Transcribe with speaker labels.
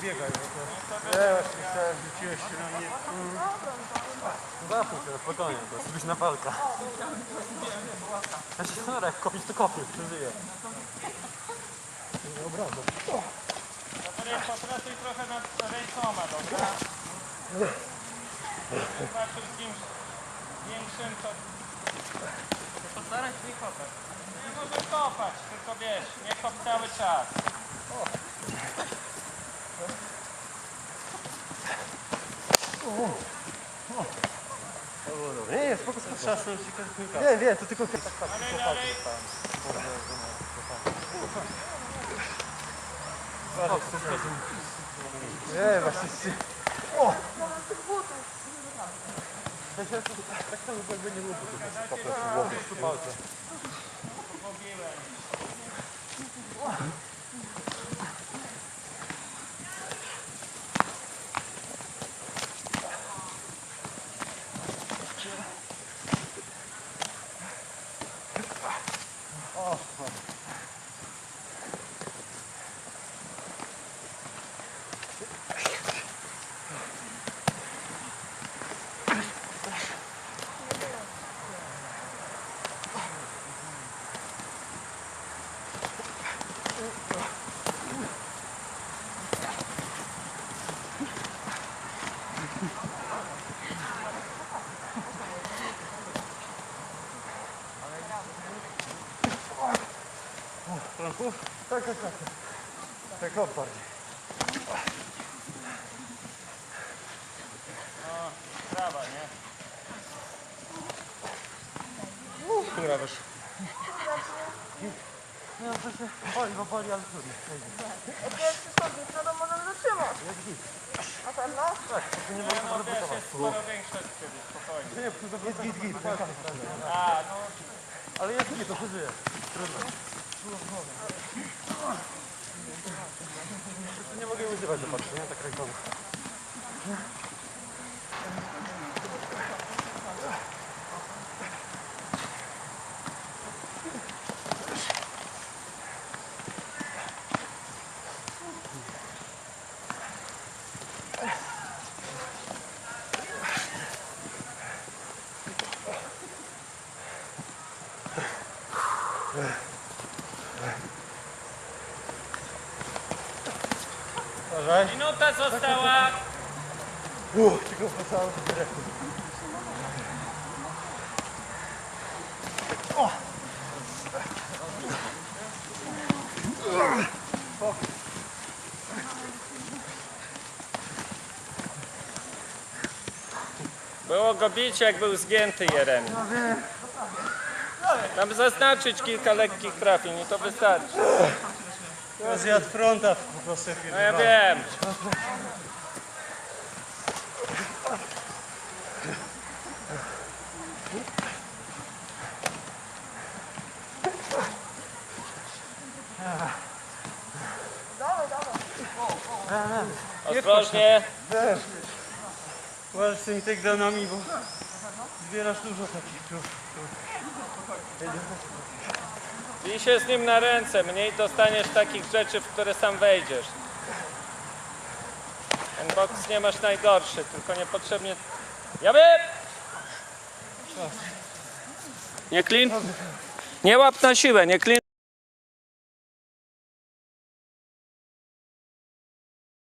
Speaker 1: Nie wbiegaj, bo to... Nie, właśnie chciałem, rzuciłeś się na mnie. Zapuść się, spokojnie, to jest być na walka. Ja się zastanawiam, jak kopić, to kopię, przeżyję. Nie obrażam.
Speaker 2: Patryk, popracuj trochę nad rękoma, dobra? Zobaczył z kimś większym, to... to postaraj się nie kopać. Nie możesz kopać, tylko wiesz, nie kop cały czas.
Speaker 1: Nie, nie, spoko, spoko. Trzasnął ci kilka. Nie, nie, to tylko...
Speaker 2: Dalej, dalej.
Speaker 1: Nie, właśnie się... O! Tak samo jakby nie lubię, to po prostu głowy. Po Tak, tak, tak. Tak, o, bardziej.
Speaker 2: No, prawa, nie?
Speaker 1: Która wiesz? Nie, no to się boli, bo boli, ale trudno.
Speaker 3: Pierwszy chodnik, no to możemy zatrzymać. Na pewno?
Speaker 1: Tak, to nie
Speaker 2: No,
Speaker 1: mogę
Speaker 2: no wiesz, jest sporo większa od ciebie, spokojnie.
Speaker 1: Nie, to jest git, git, git.
Speaker 2: A, no,
Speaker 1: Ale jest git, to przeżyję. Trudno. Nie mogę używać, nie? Tak rękoma. Uważaj.
Speaker 2: minuta została.
Speaker 1: Uff, tylko wpasało to dyrektu.
Speaker 2: Było go bić, jak był zgięty Jeremi. Tam zaznaczyć kilka lekkich trafień i to wystarczy.
Speaker 1: Ja zjadł fronta po prostu.
Speaker 2: No ja wiem. Ostrożnie.
Speaker 1: Walcz z tymi takedownami, bo zbierasz dużo takich
Speaker 2: Bij się z nim na ręce, mniej dostaniesz takich rzeczy, w które sam wejdziesz. Ten boks nie masz najgorszy, tylko niepotrzebnie... Ja wiem! Nie klin... Nie łap na siłę, nie klin...